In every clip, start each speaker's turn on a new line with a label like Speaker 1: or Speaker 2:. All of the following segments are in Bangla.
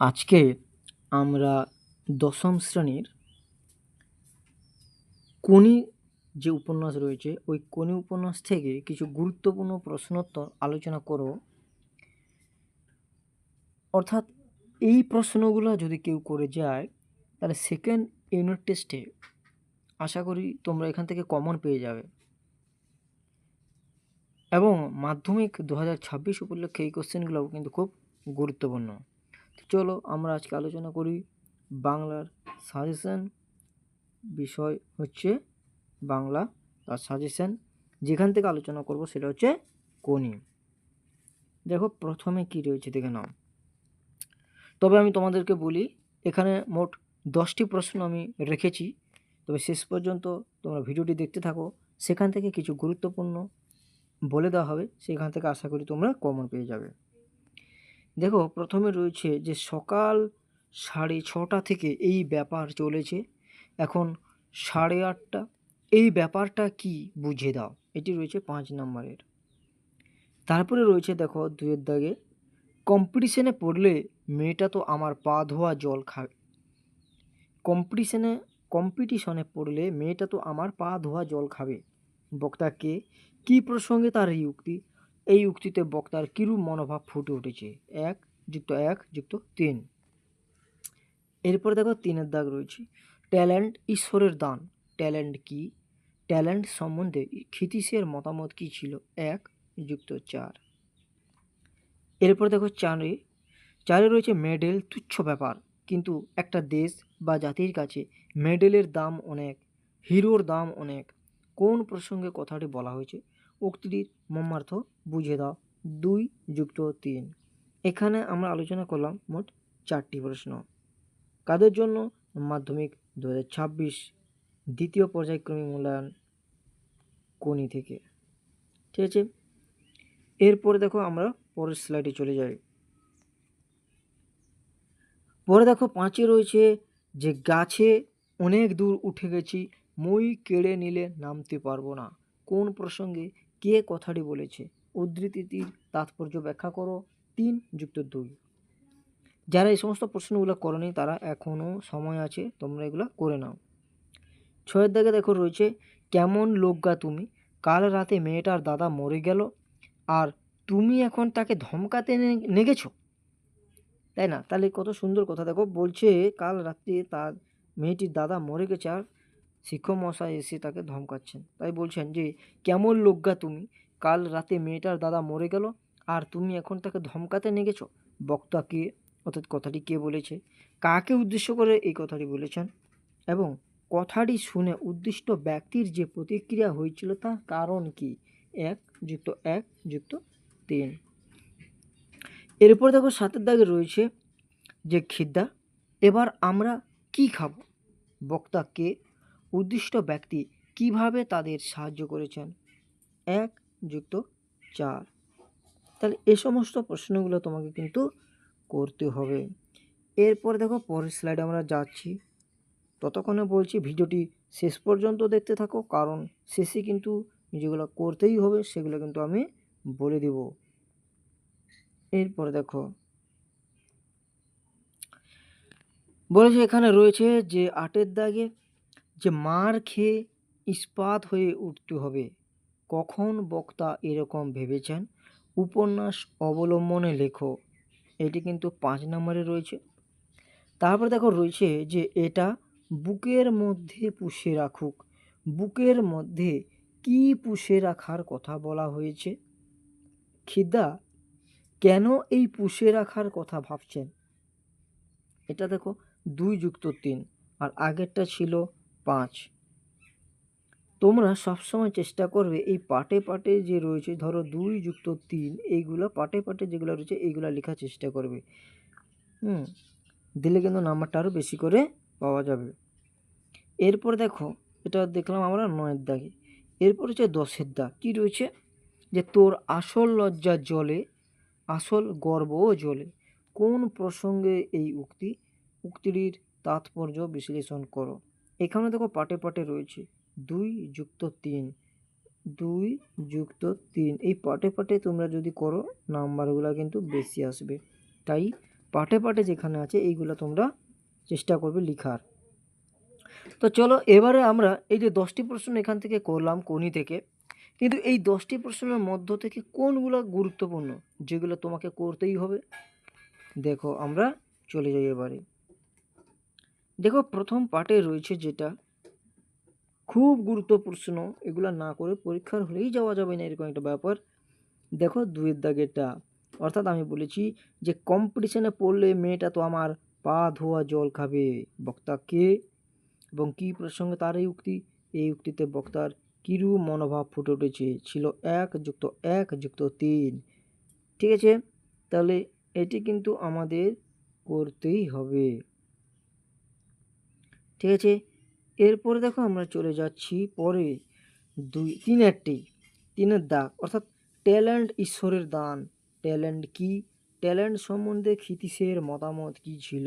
Speaker 1: আজকে আমরা দশম শ্রেণির কোনি যে উপন্যাস রয়েছে, ওই কোনি উপন্যাস থেকে কিছু গুরুত্বপূর্ণ প্রশ্নোত্তর আলোচনা করব অর্থাৎ এই প্রশ্নগুলো যদি কেউ করে যায়, তাহলে সেকেন্ড ইউনিট টেস্টে আশা করি তোমরা এখান থেকে কমন পেয়ে যাবে। এবং মাধ্যমিক দু হাজার ছাব্বিশ উপলক্ষে এই কোশ্চেনগুলোও কিন্তু খুব গুরুত্বপূর্ণ। চলো আমরা আজকে আলোচনা করি বাংলার সাজেশন বিষয় হচ্ছে বাংলা তার সাজেশন যেখান থেকে আলোচনা করব সেটা হচ্ছে কোনি দেখো প্রথমে কি রয়েছে দেখে নাও। তবে আমি তোমাদেরকে বলি, এখানে মোট দশটি প্রশ্ন আমি রেখেছি। তবে শেষ পর্যন্ত তোমরা ভিডিওটি দেখতে থাকো। সেখান থেকে কিছু গুরুত্বপূর্ণ বলে দেওয়া হবে। সেখান থেকে আশা করি তোমরা কমন পেয়ে যাবে। দেখো প্রথমে রয়েছে যে সকাল সাড়ে ছটা থেকে এই ব্যাপার চলেছে। এখন সাড়ে আটটা। এই ব্যাপারটা কি বুঝে দাও। এটি রয়েছে পাঁচ নম্বরের। তারপরে রয়েছে দেখো দুয়ের দাগে, কম্পিটিশনে পড়লে মেয়েটা তো আমার পা ধোয়া জল খাবে কম্পিটিশনে কম্পিটিশনে পড়লে মেয়েটা তো আমার পা ধোয়া জল খাবে। বক্তাকে কি প্রসঙ্গে তার এই উক্তি? এই উক্তিতে বক্তার কিরূপ মনোভাব ফুটে উঠেছে? এক, যুক্ত এক, যুক্ত তিন। এরপর দেখো তিনের দাগ রয়েছে। ট্যালেন্ট ঈশ্বরের দান। ট্যালেন্ট কি? ট্যালেন্ট সম্বন্ধে ক্ষিতীশের মতামত কি ছিল? এক, যুক্ত চার। এরপর দেখো চারে। চারে রয়েছে মেডেল, তুচ্ছ ব্যাপার। কিন্তু একটা দেশ বা জাতির কাছে মেডেলের দাম অনেক, হিরোর দাম অনেক। কোন প্রসঙ্গে কথাটি বলা হয়েছে? উক্তিটির মর্মার্থ বুঝে দাও। দুই যুক্ত তিন। এখানে আমরা আলোচনা করলাম মোট চারটি প্রশ্ন। কাদের জন্য মাধ্যমিক দু হাজার ছাব্বিশ দ্বিতীয় পর্যায়ক্রমিক মূল্যায়ন কোনি থেকে? ঠিক আছে? এরপরে দেখো আমরা পরের স্লাইডে চলে যাই। পরে দেখো পাঁচে রয়েছে যে গাছে অনেক দূর উঠে গেছি, মই কেড়ে নিলে নামতে পারব না। কোন প্রসঙ্গে কে কথাটি বলেছে? উদ্ধৃতিটির তাৎপর্য ব্যাখ্যা করো। তিন যুক্ত দুই যারা এই সমস্ত প্রশ্নগুলো করনি, তারা এখনও সময় আছে, তোমরা এগুলো করে নাও। ছয়ের দাগে দেখো রয়েছে, কেমন লোকগা তুমি? কাল রাতে মেয়েটার দাদা মরে গেল, আর তুমি এখন তাকে ধমকাতে নেগেছো? তাই না? তাহলে কত সুন্দর কথা। দেখো, বলছে, কাল রাত্রে তার মেয়েটির দাদা মরে গেছে, আর শিক্ষক মশাই এসে তাকে ধমকাচ্ছেন। তাই বলছেন যে, কেমন লোকগা তুমি? কাল রাতে মেয়েটার দাদা মরে গেল আর তুমি এখন তাকে ধমকাতে নিয়ে গেছো বক্তা কে? অর্থাৎ কথাটি কে বলেছে? কাকে উদ্দেশ্য করে এই কথাটি বলেছেন? এবং কথাটি শুনে উদ্দিষ্ট ব্যক্তির যে প্রতিক্রিয়া হয়েছিল তার কারণ কি? এক, যুক্ত এক, যুক্ত তিন। এরপর দেখো সাতের দাগে রয়েছে যে খিদ্দা, এবার আমরা কি খাব? বক্তা কে উদ্দিষ্ট ব্যক্তি কীভাবে তাদের সাহায্য করেছেন? এক, যুক্ত। চার, তাহলে এ সমস্ত প্রশ্নগুলো তোমাকে কিন্তু করতে হবে। এরপর দেখো পরের স্লাইডে আমরা যাচ্ছি। ততক্ষণে বলছি ভিডিওটি শেষ পর্যন্ত দেখতে থাকো, কারণ শেষে কিন্তু যেগুলো করতেই হবে সেগুলো কিন্তু আমি বলে দেব। এরপরে দেখো, বলেছে এখানে রয়েছে যে আটের দাগে যে মার খেয়ে ইস্পাত হয়ে উঠতে হবে, কখন বক্তা এরকম ভেবেছেন? উপন্যাস অবলম্বনে লেখো। এটি কিন্তু পাঁচ নম্বরে রয়েছে। তারপরে দেখো রয়েছে যে এটা বুকের মধ্যে পুষে রাখুক। বুকের মধ্যে কি পুষে রাখার কথা বলা হয়েছে? খিদা, কেন এই পুষে রাখার কথা ভাবছেন? এটা দেখো দুই যুক্ত তিন। আর আগেরটা ছিল পাঁচ। তোমরা সবসময় চেষ্টা করবে এই পাটে পাটে যে রয়েছে, ধরো দুই যুক্ত তিন, এইগুলো পাটে পাটে যেগুলো রয়েছে, এইগুলো লেখার চেষ্টা করবে। হুম, দিলে কিন্তু নাম্বারটা আরও বেশি করে পাওয়া যাবে। এরপর দেখো, এটা দেখলাম আমরা নয়ের দাগে। এরপর হচ্ছে দশের দাগ। কী রয়েছে? যে তোর আসল লজ্জা জলে, আসল গর্বও জ্বলে। কোন প্রসঙ্গে এই উক্তি? উক্তিটির তাৎপর্য বিশ্লেষণ করো। এখানে দেখো পাটে পাটে রয়েছে। দুই যুক্ত তিন। দুই যুক্ত তিন। এই পাটে পাটে তোমরা যদি করো, নাম্বারগুলো কিন্তু বেশি আসবে। তাই পাটে পাটে যেখানে আছে, এইগুলো তোমরা চেষ্টা করবে লিখার। তো চলো, এবারে আমরা এই যে দশটি প্রশ্ন এখান থেকে করলাম কোনি থেকে, কিন্তু এই দশটি প্রশ্নের মধ্য থেকে কোনগুলো গুরুত্বপূর্ণ, যেগুলো তোমাকে করতেই হবে? দেখো, আমরা চলে যাই এবারে। দেখো প্রথম পার্টে রয়েছে যেটা, খুব গুরুত্বপূর্ণ প্রশ্ন এগুলো না করে পরীক্ষার হলেই যাওয়া যাবে না, এরকম একটা ব্যাপার। দেখো দুয়ের দাগেরটা, অর্থাৎ আমি বলেছি যে কম্পিটিশনে পড়লে মেয়েটা তো আমার পা ধোয়া জল খাবে, বক্তা কে? এবং কী প্রসঙ্গে তার এই উক্তি? এই উক্তিতে বক্তার কিরু মনোভাব ফুটে উঠেছে? ছিল এক যুক্ত এক যুক্ত তিন। ঠিক আছে? তাহলে এটি কিন্তু আমাদের করতেই হবে। ঠিক আছে? এরপরে দেখো আমরা চলে যাচ্ছি পরে দুই তিনেরটি তিনের দাগ, অর্থাৎ ট্যালেন্ট ঈশ্বরের দান। ট্যালেন্ট কি? ট্যালেন্ট সম্বন্ধে ক্ষিতীশের মতামত কি ছিল?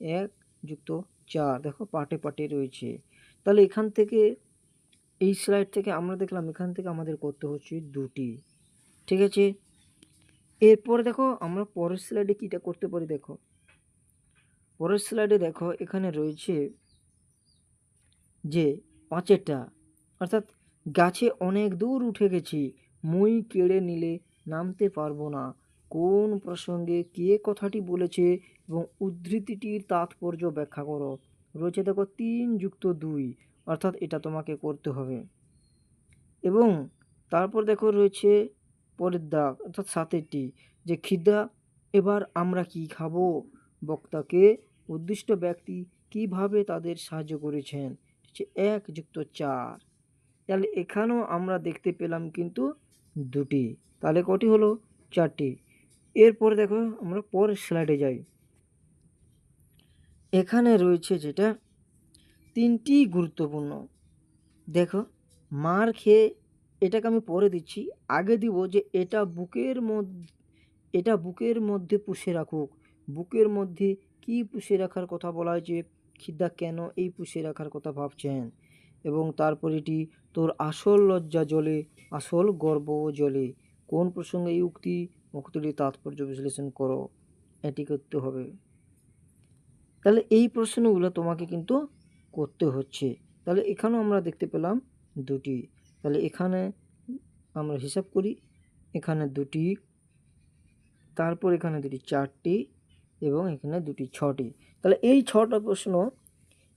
Speaker 1: এক যুক্ত চার, দেখো পাটে পাটে রয়েছে। তাহলে এখান থেকে, এই স্লাইড থেকে আমরা দেখলাম এখান থেকে আমাদের করতে হচ্ছে দুটি। ঠিক আছে? এরপরে দেখো আমরা পরের স্লাইডে কীটা করতে পারি দেখো? পরের স্লাইডে দেখো এখানে রয়েছে যে পাঁচেরটা। অর্থাৎ গাছে অনেক দূর উঠে গেছি, মই কেড়ে নিলে নামতে পারব না। কোন প্রসঙ্গে কে কথাটি বলেছে এবং উদ্ধৃতিটির তাৎপর্য ব্যাখ্যা করো। রয়েছে দেখো তিন যুক্ত দুই, অর্থাৎ এটা তোমাকে করতে হবে। এবং তারপর দেখো রয়েছে পরের দাগ, অর্থাৎ সাতেরটি, যে খিদা, এবার আমরা কি খাব? বক্তাকে উদ্দিষ্ট ব্যক্তি কীভাবে তাদের সাহায্য করেছেন? হচ্ছে এক যুক্ত চার। তাহলে এখানেও আমরা দেখতে পেলাম কিন্তু দুটি। তাহলে কটি হলো? চারটি। এরপরে দেখো আমরা পরের স্লাইডে যাই। এখানে রয়েছে যেটা তিনটি গুরুত্বপূর্ণ। দেখো, মার খেয়ে এটাকে আমি পরে দিচ্ছি। আগে দিব যে এটা বুকের মধ্যে এটা বুকের মধ্যে পুষে রাখুক। বুকের মধ্যে কি পুষে রাখার কথা বলা হয়েছে? খিদা কেন এই পুষে রাখার কথা ভাবছেন? এবং তারপর এটি, তোর আসল লজ্জা জলে আসল গর্ব জলে কোন প্রসঙ্গে এই উক্তি উক্তিটির তাৎপর্য বিশ্লেষণ করো? এটি করতে হবে। তাহলে এই প্রশ্নগুলো তোমাকে কিন্তু করতে হচ্ছে। তাহলে এখানেও আমরা দেখতে পেলাম দুটি। তাহলে এখানে আমরা হিসাব করি, এখানে দুটি, তারপর এখানে দুটি, চারটি। এবং এখানে দুটি, ছটি। তাহলে এই ছটা প্রশ্ন,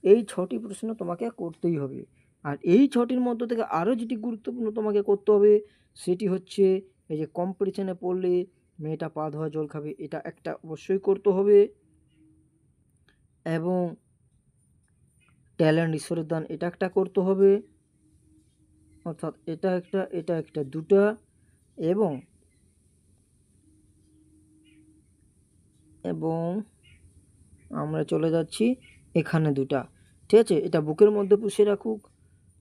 Speaker 1: এই ছটি প্রশ্ন তোমাকে করতেই হবে। আর এই ছটির মধ্য থেকে আরও যেটি গুরুত্বপূর্ণ তোমাকে করতে হবে, সেটি হচ্ছে এই যে কম্পিটিশানে পড়লে মেয়েটা পা ধোয়া জল খাবে, এটা একটা অবশ্যই করতে হবে। এবং ট্যালেন্ট ঈশ্বরের দান, এটা একটা করতে হবে। অর্থাৎ এটা একটা এটা একটা, দুটা। এবং এবং আমরা চলে যাচ্ছি এখানে দুটা ঠিক আছে? এটা বুকের মধ্যে পুষে রাখুক।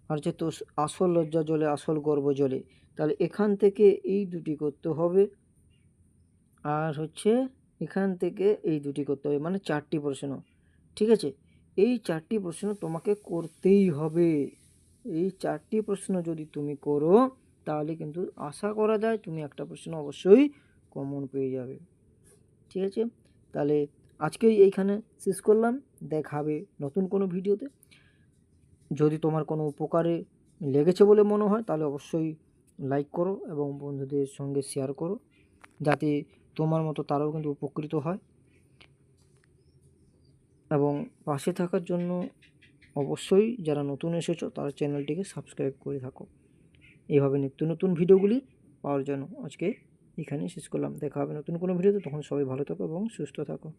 Speaker 1: আর হচ্ছে তো আসল লজ্জা জলে, আসল গর্ব জলে। তাহলে এখান থেকে এই দুটি করতে হবে। আর হচ্ছে এখান থেকে এই দুটি করতে হবে। মানে চারটি প্রশ্ন। ঠিক আছে? এই চারটি প্রশ্ন তোমাকে করতেই হবে। এই চারটি প্রশ্ন যদি তুমি করো, তাহলে কিন্তু আশা করা যায় তুমি একটা প্রশ্ন অবশ্যই কমন পেয়ে যাবে। ঠিক আছে? তাহলে আজকেই এইখানে শেষ করলাম। দেখাবে নতুন কোনো ভিডিওতে। যদি তোমার কোনো উপকারে লেগেছে বলে মনে হয়, তাহলে অবশ্যই লাইক করো এবং বন্ধুদের সঙ্গে শেয়ার করো, যাতে তোমার মতো তারাও কিন্তু উপকৃত হয়। এবং পাশে থাকার জন্য অবশ্যই যারা নতুন এসেছ, তারা চ্যানেলটিকে সাবস্ক্রাইব করে থাকো। এইভাবে নিত্য নতুন ভিডিওগুলি পাওয়ার জন্য আজকে এখানেই শেষ করলাম। দেখা হবে নতুন কোনো ভিডিওতে। তখন সবাই ভালো থাকো এবং সুস্থ থাকো।